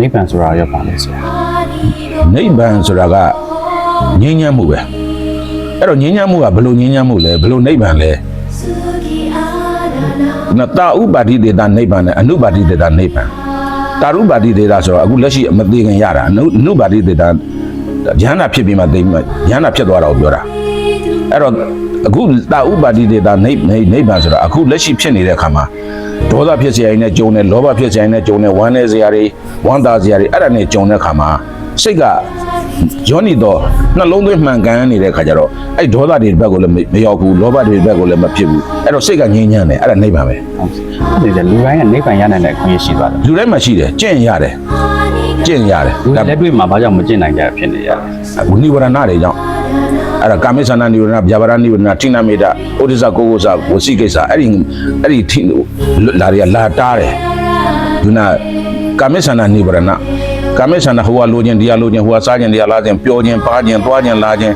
နိဗ္ဗာန်ဆိုတာရောပါလဲဆရာနိဗ္ဗာန်ဆိုတာကငြိမ်းချမ်းမှုပဲအဲ့တော့ငြိမ်းချမ်းမှုကဘယ်လိုငြိမ်းချမ်းမှုလဲဘယ်လိုနိဗ္ဗာန်လဲနတာဥပါတိတေတာနိဗ္ဗာန်နဲ့အနုပါတိတေတာနိဗ္ဗာန်တာရုပါတိတေတာဆိုတော့အခုလက်ရှိမသေးခင်ရတာအနုအနုပါတိတေတာဉာဏ်နာဖြစ်ပြီးမှသိမှဉာဏ်နာဖြစ်သွားတာကိုပြောတာအဲ့တော့အခုတာဥပါတိတေတာနိဗ္ဗာန်နိဗ္ဗာန်ဆိုတာအခုလက်ရှိဖြစ်နေတဲ့အခါမှာ ဒေါသဖြစ်စရာတွေနဲ့ကြုံတယ်လောဘဖြစ်စရာတွေနဲ့ကြုံတယ်ဝမ်းနည်းစရာတွေဝမ်းသာစရာတွေအဲ့ဒါနဲ့ကြုံတဲ့အခါမှာစိတ်ကယောနီတော့နှလုံးသွင်းမှန်ကန်နေတဲ့ခါကျတော့အဲ့ဒေါသတွေဘက်ကိုလည်းမမရောက်ဘူးလောဘတွေဘက်ကိုလည်းမဖြစ်ဘူးအဲ့တော့စိတ်ကငြိမ်းချမ်းတယ်အဲ့ဒါနိဗ္ဗာန်ပဲဟုတ်ကဲ့လူတိုင်းကနိဗ္ဗာန်ရနိုင်တဲ့အခွင့်အရေးရှိသွားတယ်လူတိုင်းမှာရှိတယ်ကျင့်ရတယ်ကျင့်ရတယ်လူဒါလက်တွေ့မှာဘာကြောင့်မကျင့်နိုင်ကြဖြစ်နေရလဲနိဗ္ဗာန်တွေကြောင့် အဲ့ဒါကာမိသနာနိဗ္ဗာန်ဗျာပါရနိဗ္ဗာန်ထိနာမေတ္တာဩဒိစ္စကိုကိုစာဝစီကိစ္စအဲ့ဒီအဲ့ဒီထိလာတွေကလာတားတယ်ဒုနာကာမိသနာနိဗ္ဗာန်ကာမိသနာဟိုကလိုခြင်းတရားလိုခြင်းဟိုကစားခြင်းတရားလာခြင်းပြောခြင်းပါခြင်းသွားခြင်းလာခြင်း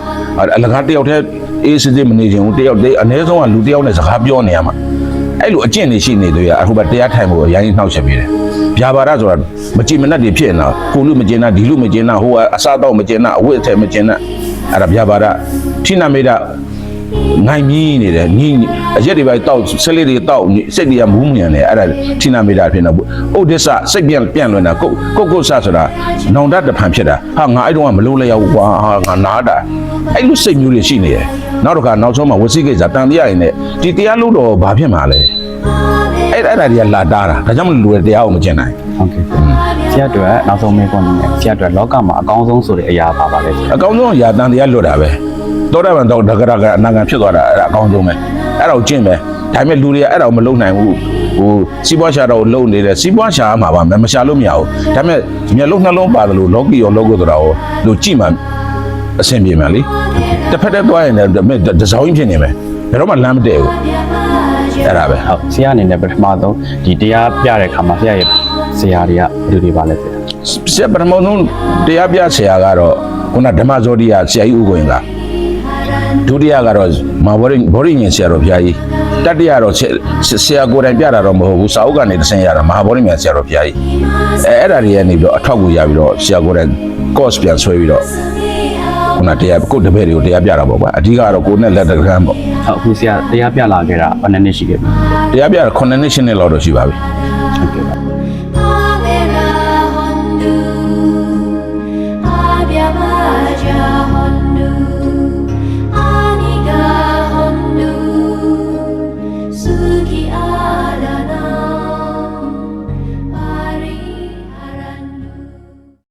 အလကားတယောက်တည်းအေးစစ်စစ်မနေခြင်းဘူးတယောက်တည်းအ ਨੇ ဆုံးကလူတယောက်နဲ့စကားပြောနေရမှာအဲ့လိုအကျင့်တွေရှိနေသေးရအခုပဲတရားထိုင်ဖို့ရိုင်းနှောက်ချက်ပြတယ်ဗျာပါရဆိုတာမကြည်မနှက်တွေဖြစ်နေတာကိုလူမကျင်တာဒီလူမကျင်တာဟိုကအစားတော့မကျင်တာအဝတ်အထည်မကျင်တာ အဲ့ဒါဗျာပါရထိနာမေတ္တာနိုင်မြည်နေတယ်ညီအရက်တွေပဲတောက်ဆက်လေးတွေတောက်စိတ်တွေကမူးမြန်နေအဲ့ဒါထိနာမေတာဖြစ်နေဘူးဥဒိစ္စစိတ်ပြန်ပြန်လွင်တာကုတ်ကုတ်ကုတ်ဆဆိုတာနောင်တတဖန်ဖြစ်တာဟာငါအဲ့တော့ကမလို့လဲရောက်ကွာဟာငါနားတာအဲ့လိုစိတ်မျိုးတွေရှိနေတယ်နောက်တစ်ခါနောက်ဆုံးမှာဝစီကိစ္စတန်တရားရင်နဲ့ဒီတရားလို့တော့ဘာဖြစ်မှာလဲ အဲ့အဲ့ဒါတွေကလာတာတာဒါကြောင့်မလို့လူတွေတရားကိုမကျင်နိုင်ဟုတ်ကဲ့ဆရာတို့နောက်ဆုံးမေးခွန်းနေဆရာတို့လောကမှာအကောင်းဆုံးဆိုတဲ့အရာပါပါလဲဆရာအကောင်းဆုံးရာတန်တရားလွတ်တာပဲတောတာဗန်တော့ဒဂရကအနာဂံဖြစ်သွားတာအဲ့ဒါအကောင်းဆုံးပဲအဲ့ဒါကိုကျင့်ပဲဒါပေမဲ့လူတွေကအဲ့ဒါကိုမလုံနိုင်ဘူးဟိုစီးပွားရှာတော့လုံနေတယ်စီးပွားရှာမှာပါမရှာလို့မရဘူးဒါပေမဲ့မျက်လုံးနှလုံးပါတယ်လို့လောကီရောလောကုတ္တရာရောလူကြည့်မှအဆင်ပြေမှာလေတစ်ဖက်တည်းသွားရင်လည်းဒါပေမဲ့တစောင်းကြီးဖြစ်နေမယ်ဘယ်တော့မှလမ်းမတည့်ဘူး အဲ့ဒါပဲဟုတ်ဆရာအနေနဲ့ပထမဆုံးဒီတရားပြတဲ့ခါမှာဆရာရဲ့ဆရာတွေကဘယ်လိုတွေပါလဲဆရာဆရာပထမဆုံးတရားပြဆရာကတော့ခုနဓမ္မဇောတိယဆရာကြီးဥကိုရင်ကဒုတိယကတော့မာဘောရင်ဘောရင်ဆရာတော်ဘုရားကြီးတတိယတော့ဆရာကိုယ်တိုင်ပြတာတော့မဟုတ်ဘူးစာအုပ်ကနေတဆင်ရတာမဟာဘောရင်ဆရာတော်ဘုရားကြီးအဲအဲ့ဒါတွေကနေပြီးတော့အထောက်အကူရပြီးတော့ဆရာကိုယ်တိုင် course ပြန်ဆွဲပြီးတော့ ခုနတရားကိုယ်တပည့်တွေကိုတရားပြတာပေါ့ကွာအဓိကတော့ကိုယ်နဲ့လက်တကမ်းပေါ့ဟုတ်အခုဆရာတရားပြလာခဲ့တာဘယ်နှစ်နှစ်ရှိခဲ့ပြီတရားပြတာ9နှစ်ရှင်းနှစ်လောက်တော့ရှိပါပြီ